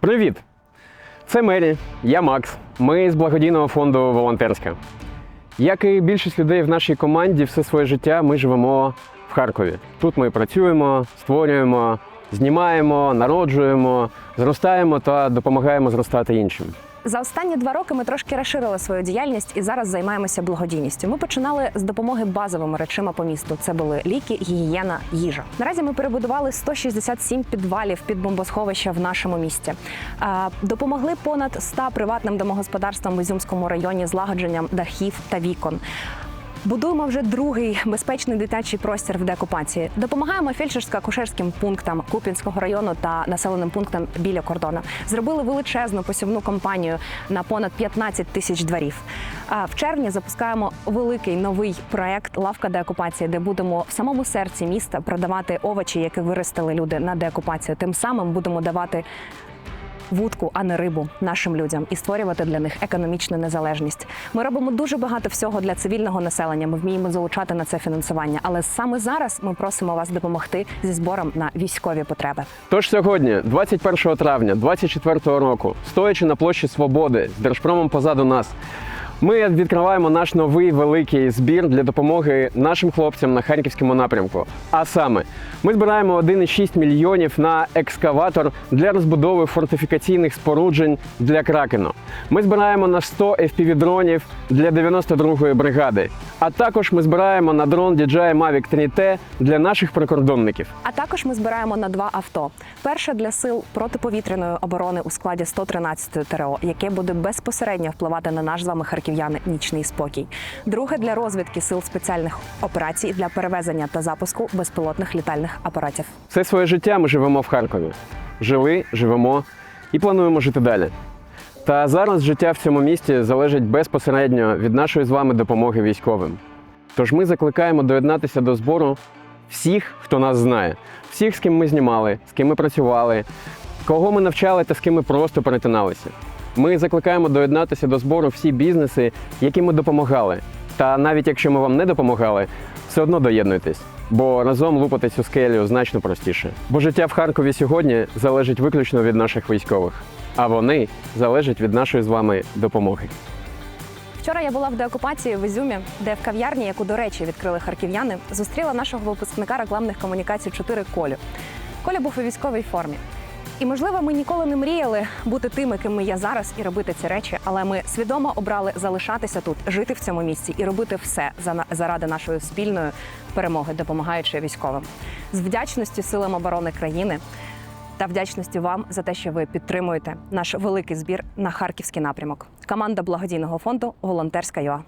Привіт! Це Мері, я Макс. Ми з благодійного фонду Волонтерська. Як і більшість людей в нашій команді, все своє життя ми живемо в Харкові. Тут ми працюємо, створюємо, знімаємо, народжуємо, зростаємо та допомагаємо зростати іншим. За останні два роки ми трошки розширили свою діяльність і зараз займаємося благодійністю. Ми починали з допомоги базовими речима по місту. Це були ліки, гігієна, їжа. Наразі ми перебудували 167 підвалів під бомбосховища в нашому місті. Допомогли понад 100 приватним домогосподарствам в Ізюмському районі злагодженням дахів та вікон. Будуємо вже другий безпечний дитячий простір в деокупації. Допомагаємо фельдшерсько-акушерським пунктам Куп'янського району та населеним пунктам біля кордону. Зробили величезну посівну кампанію на понад 15 тисяч дворів. А в червні запускаємо великий новий проект Лавка деокупації, де будемо в самому серці міста продавати овочі, які виростили люди на деокупацію. Тим самим будемо давати вудку, а не рибу нашим людям і створювати для них економічну незалежність. Ми робимо дуже багато всього для цивільного населення. Ми вміємо залучати на це фінансування. Але саме зараз ми просимо вас допомогти зі збором на військові потреби. Тож сьогодні, 21 травня 2024 року, стоячи на площі Свободи з Держпромом позаду нас, ми відкриваємо наш новий великий збір для допомоги нашим хлопцям на харківському напрямку. А саме, ми збираємо 1,6 мільйонів на екскаватор для розбудови фортифікаційних споруджень для кракену. Ми збираємо на 100 FPV-дронів для 92-ї бригади. А також ми збираємо на дрон DJI Mavic 3T для наших прикордонників. А також ми збираємо на два авто: перше для сил протиповітряної оборони у складі 113 ТРО, яке буде безпосередньо впливати на наш з вами харків'яни нічний спокій. Друге для розвідки сил спеціальних операцій для перевезення та запуску безпілотних літальних апаратів. Все своє життя ми живемо в Харкові. Жили, живемо і плануємо жити далі. Та зараз життя в цьому місті залежить безпосередньо від нашої з вами допомоги військовим. Тож ми закликаємо доєднатися до збору всіх, хто нас знає, всіх, з ким ми знімали, з ким ми працювали, кого ми навчали та з ким ми просто перетиналися. Ми закликаємо доєднатися до збору всі бізнеси, яким ми допомагали. Та навіть якщо ми вам не допомагали, все одно доєднуйтесь, бо разом лупати цю скелю значно простіше. Бо життя в Харкові сьогодні залежить виключно від наших військових, а вони залежать від нашої з вами допомоги. Вчора я була в деокупації в Ізюмі, де в кав'ярні, яку, до речі, відкрили харків'яни, зустріла нашого випускника рекламних комунікацій 4 Колю. Коля був у військовій формі. І можливо, ми ніколи не мріяли бути тими, ким ми є зараз, і робити ці речі, але ми свідомо обрали залишатися тут, жити в цьому місці і робити все заради нашої спільної перемоги, допомагаючи військовим. З вдячністю силам оборони країни та вдячності вам за те, що ви підтримуєте наш великий збір на харківський напрямок. Команда благодійного фонду Волонтерська ЮА.